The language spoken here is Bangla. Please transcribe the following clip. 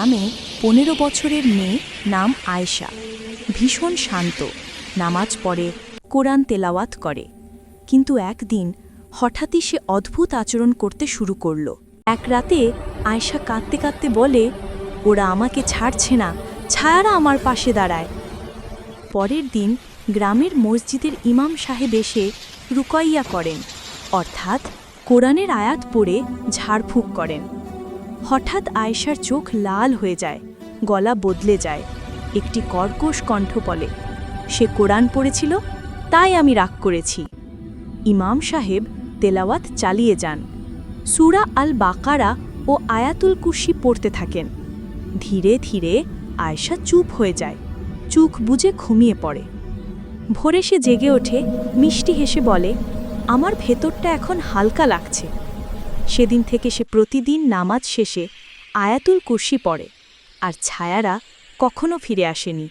গ্রামে পনেরো বছরের মেয়ে নাম আয়েশা। ভীষণ শান্ত। নামাজ পড়ে, কোরআন তেলাওয়াত করে। কিন্তু একদিন হঠাৎই সে অদ্ভুত আচরণ করতে শুরু করল। এক রাতে আয়েশা কাঁদতে কাঁদতে বলে, ওরা আমাকে ছাড়ছে না। ছায়ারা আমার পাশে দাঁড়ায়। পরের দিন গ্রামের মসজিদের ইমাম সাহেব এসে রুকাইয়া করেন। অর্থাৎ কোরআনের আয়াত পড়ে ঝাড়ফুঁক করেন। হঠাৎ আয়েশার চোখ লাল হয়ে যায়, গলা বদলে যায়, একটি কর্কশ কণ্ঠ বলে, সে কোরআন পড়েছিল, তাই আমি রাগ করেছি। ইমাম সাহেব তেলাওয়াত চালিয়ে যান। সুরা আল বাকারা ও আয়াতুল কুশি পড়তে থাকেন। ধীরে ধীরে আয়েশা চুপ হয়ে যায়, চোখ বুজে ঘুমিয়ে পড়ে। ভোরে সে জেগে ওঠে, মিষ্টি হেসে বলে, আমার ভেতরটা এখন হালকা লাগছে। সেদিন থেকে সে প্রতিদিন নামাজ শেষে আয়াতুল কুর্সি পড়ে আর ছায়ারা কখনো ফিরে আসেনি।